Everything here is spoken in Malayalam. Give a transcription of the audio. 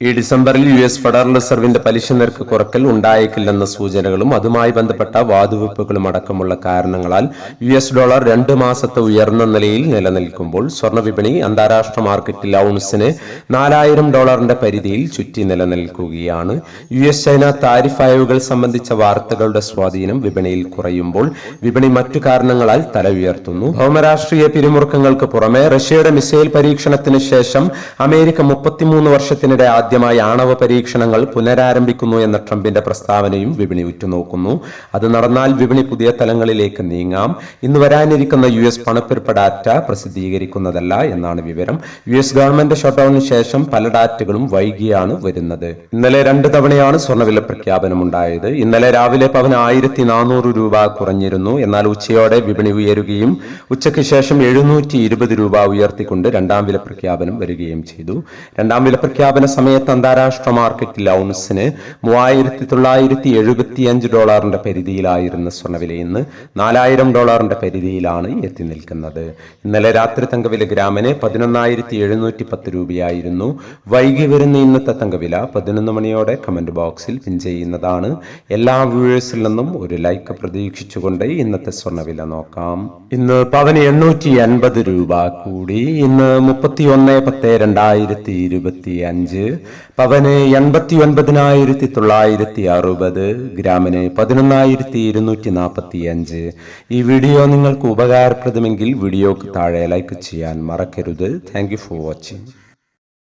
ഈ ഡിസംബറിൽ യു എസ് ഫെഡറൽ റിസർവിന്റെ പലിശ നിരക്ക് കുറക്കൽ ഉണ്ടായേക്കില്ലെന്ന സൂചനകളും അതുമായി ബന്ധപ്പെട്ട വാതുവെപ്പുകളും അടക്കമുള്ള കാരണങ്ങളാൽ യു എസ് ഡോളർ രണ്ട് മാസത്തെ ഉയർന്ന നിലയിൽ നിലനിൽക്കുമ്പോൾ സ്വർണവിപണി അന്താരാഷ്ട്ര മാർക്കറ്റിൽ ഔൺസിന് നാലായിരം ഡോളറിന്റെ പരിധിയിൽ ചുറ്റി നിലനിൽക്കുകയാണ്. യു എസ് ചൈന താരിഫ് അയവുകൾ സംബന്ധിച്ച വാർത്തകളുടെ സ്വാധീനം വിപണിയിൽ കുറയുമ്പോൾ വിപണി മറ്റു കാരണങ്ങളാൽ തല ഉയർത്തുന്നു. ഭൗമരാഷ്ട്രീയ പിരിമുറുക്കങ്ങൾക്ക് പുറമെ റഷ്യയുടെ മിസൈൽ പരീക്ഷണത്തിന് ശേഷം അമേരിക്ക മുപ്പത്തിമൂന്ന് വർഷത്തിനിടെ ആദ്യമായി ആണവ പരീക്ഷണങ്ങൾ പുനരാരംഭിക്കുന്നു എന്ന ട്രംപിന്റെ പ്രസ്താവനയും വിപണി ഉറ്റുനോക്കുന്നു. അത് നടന്നാൽ വിപണി പുതിയ തലങ്ങളിലേക്ക് നീങ്ങാം. ഇന്ന് വരാനിരിക്കുന്ന യു എസ് പണപ്പെരുപ്പ ഡാറ്റ പ്രസിദ്ധീകരിക്കുന്നതല്ല എന്നാണ് വിവരം. യു എസ് ഗവൺമെന്റ് ഷട്ട്ഡൌണിന് ശേഷം പല ഡാറ്റകളും വൈകിയാണ് വരുന്നത്. ഇന്നലെ രണ്ട് തവണയാണ് സ്വർണവില പ്രഖ്യാപനമുണ്ടായത്. ഇന്നലെ രാവിലെ പവന് ആയിരത്തി നാനൂറ് രൂപ കുറഞ്ഞിരുന്നു. എന്നാൽ ഉച്ചയോടെ വിപണി ഉയരുകയും ഉച്ചയ്ക്ക് ശേഷം എഴുന്നൂറ്റി ഇരുപത് രൂപ ഉയർത്തിക്കൊണ്ട് രണ്ടാം വില പ്രഖ്യാപനം വരികയും ചെയ്തു. രണ്ടാം വില പ്രഖ്യാപന സമയത്ത് അന്താരാഷ്ട്ര മാർക്കറ്റിൽ ഔൺസിന് മൂവായിരത്തി തൊള്ളായിരത്തി എഴുപത്തി അഞ്ച് ഡോളറിന്റെ പരിധിയിലായിരുന്ന സ്വർണവില ഇന്ന് നാലായിരം ഡോളറിന്റെ പരിധിയിലാണ് എത്തി നിൽക്കുന്നത്. ഇന്നലെ രാത്രി തങ്കവില ഗ്രാമിന് പതിനൊന്നായിരത്തി എഴുന്നൂറ്റി പത്ത് രൂപയായിരുന്നു. വൈകി വരുന്ന ഇന്നത്തെ തങ്കവില പതിനൊന്ന് മണിയോടെ കമന്റ് ബോക്സിൽ പിൻ ചെയ്യുന്നതാണ്. എല്ലാ വ്യൂവേഴ്സിൽ നിന്നും ഒരു ലൈക്ക് പ്രതീക്ഷിച്ചുകൊണ്ട് ഇന്നത്തെ സ്വർണവില നോക്കാം. ഇന്ന് പവന് എണ്ണൂറ്റി അൻപത് രൂപ കൂടി. ഇന്ന് മുപ്പത്തി ഒന്ന് പത്ത് രണ്ടായിരത്തി ഇരുപത്തി അഞ്ച് പവന് എൺപത്തി ഒൻപതിനായിരത്തി തൊള്ളായിരത്തി അറുപത് ഗ്രാമിന് പതിനൊന്നായിരത്തി ഇരുന്നൂറ്റി നാൽപ്പത്തി അഞ്ച് ഈ വീഡിയോ നിങ്ങൾക്ക് ഉപകാരപ്രദമെങ്കിൽ വീഡിയോക്ക് താഴെ ലൈക്ക് ചെയ്യാൻ മറക്കരുത്. Thank for watching